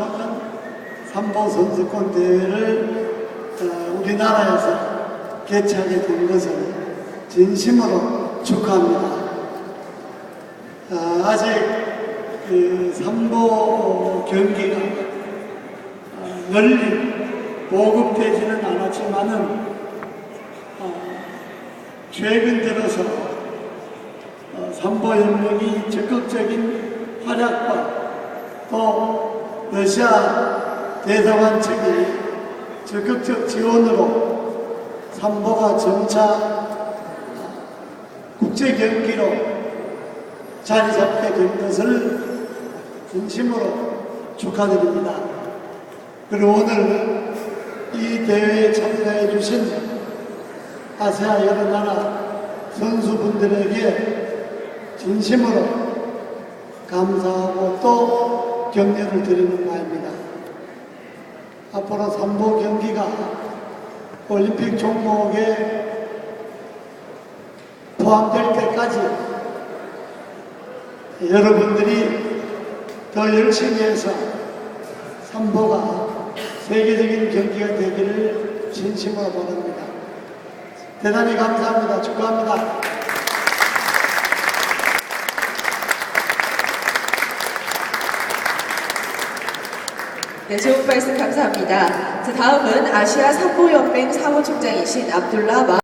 감사는 삼보 선수권 대회를 어, 우리나라에서 개최하게 된 것을 진심으로 축하합니다. 아, 아직 그 삼보 경기가 어, 널리 보급되지는 않았지만은 어, 최근 들어서 어, 삼보연맹이 적극적인 활약과 또 러시아 대사관 측의 적극적 지원으로 삼보가 점차 국제 경기로 자리 잡게 된 것을 진심으로 축하드립니다. 그리고 오늘 이 대회에 참가해 주신 아시아 여러 나라 선수분들에게 진심으로 감사하고 또 격려를 드리는 바입니다. 앞으로 삼보 경기가 올림픽 종목에 포함될 때까지 여러분들이 더 열심히 해서 삼보가 세계적인 경기가 되기를 진심으로 바랍니다. 대단히 감사합니다. 축하합니다. 네, 좋은 말씀 감사합니다. 자, 다음은 아시아 삼보연맹 사무총장이신 압둘라 마